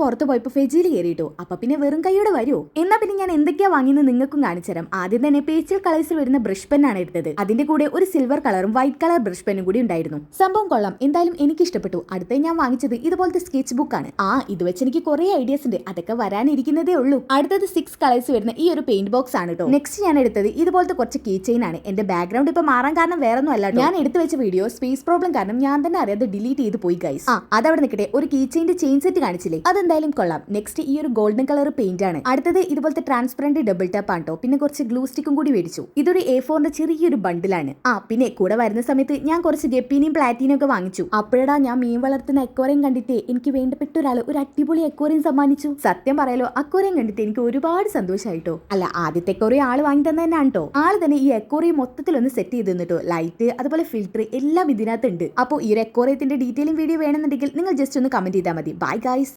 പുറത്ത് പോയപ്പോ ഫെജിയിൽ കയറിയിട്ടു അപ്പൊ പിന്നെ വെറും കൈയോടെ വരൂ. എന്നാ പിന്നെ ഞാൻ എന്തൊക്കെയാ വാങ്ങിയെന്ന് നിങ്ങൾക്കും കാണിച്ചു തരാം ആദ്യം തന്നെ പേച്ചിൽ കളേഴ്സിൽ വരുന്ന ബ്രഷ് പെന്നാണ് എടുത്തത്. അതിന്റെ കൂടെ ഒരു സിൽവർ കളറും വൈറ്റ് കളർ ബ്രഷ് പെന്നും കൂടി ഉണ്ടായിരുന്നു. സംഭവം കൊള്ളാം. എന്തായാലും എനിക്ക് ഇഷ്ടപ്പെട്ടു. അടുത്ത ഞാൻ വാങ്ങിച്ചത് ഇതുപോലത്തെ സ്കെച്ച് ബുക്ക് ആണ്. ആ ഇത് വെച്ച് എനിക്ക് കുറെ ഐഡിയാസ് ഉണ്ട്. അതൊക്കെ വരാനിരിക്കുന്നതേ ഉള്ളൂ. അടുത്തത് സിക്സ് കളേഴ്സ് വരുന്ന ഈ ഒരു പെയിന്റ് ബോക്സ് ആണ് കേട്ടോ നെക്സ്റ്റ് ഞാൻ എടുത്തത് ഇതുപോലത്തെ കുറച്ച് കീ ചെയിൻ ആണ്. എന്റെ ബാക്ക്ഗ്രൗണ്ട് ഇപ്പൊ മാറാൻ കാരണം വേറെ ഒന്നും അല്ല ട്ടോ. ഞാൻ എടുത്തു വെച്ച വീഡിയോ സ്പേസ് പ്രോബ്ലം കാരണം ഞാൻ തന്നെ അറിയാതെ ഡിലീറ്റ് ചെയ്ത് പോയി ഗൈസ് ആ അതവിടെ നിൽക്കട്ടെ ഒരു കീ ചെയിന്റെ ചെയിൻ സെറ്റ് കാണിച്ചില്ലേ? അതെന്തായാലും കൊള്ളാം. നെക്സ്റ്റ് ഈ ഒരു ഗോൾഡൻ കളർ പെയിന്റ് ആണ്. അടുത്തത് ഇതുപോലത്തെ ട്രാൻസ്പെറന്റ് ഡബിൾ ടാപ്പ് ആണോ പിന്നെ കുറച്ച് ഗ്ലൂ സ്റ്റിക്കും കൂടി മേടിച്ചു. ഇതൊരു എ ഫോറിന്റെ ചെറിയൊരു ബണ്ടിലാണ് ആ പിന്നെ കൂടെ വരുന്ന സമയത്ത് ഞാൻ കുറച്ച് ഗപ്പീനിയും പ്ലാറ്റീനും ഒക്കെ വാങ്ങിച്ചു. അപ്പോഴാ ഞാൻ മീൻ വളർത്തുന്ന എക്കോറിയം കണ്ടിട്ട് എനിക്ക് വേണ്ടപ്പെട്ട ഒരാൾ ഒരു അടിപൊളി എക്കോറിയം സമ്മാനിച്ചു. സത്യം പറയാലോ അക്കോറിയം കണ്ടിട്ട് എനിക്ക് ഒരുപാട് സന്തോഷമായിട്ടോ അല്ല ആദ്യത്തെ എക്കോറിയം ആൾ വാങ്ങി തന്നെ തന്നെയാണ് ആൾ തന്നെ ഈ എക്കോറിയം മൊത്തത്തിലൊന്ന് സെറ്റ് ചെയ്ത് തന്നിട്ടോ. ലൈറ്റ് അതുപോലെ ഫിൽറ്റർ എല്ലാം ഇതിനകത്തുണ്ട്. അപ്പോ അപ്പോൾ ഈ ഒരു എക്കോറിയത്തിന്റെ ഡീറ്റെയിലും വീഡിയോ വേണമെന്നുണ്ടെങ്കിൽ നിങ്ങൾ ജസ്റ്റ് ഒന്ന് കമന്റ് ചെയ്താൽ മതി. Bye guys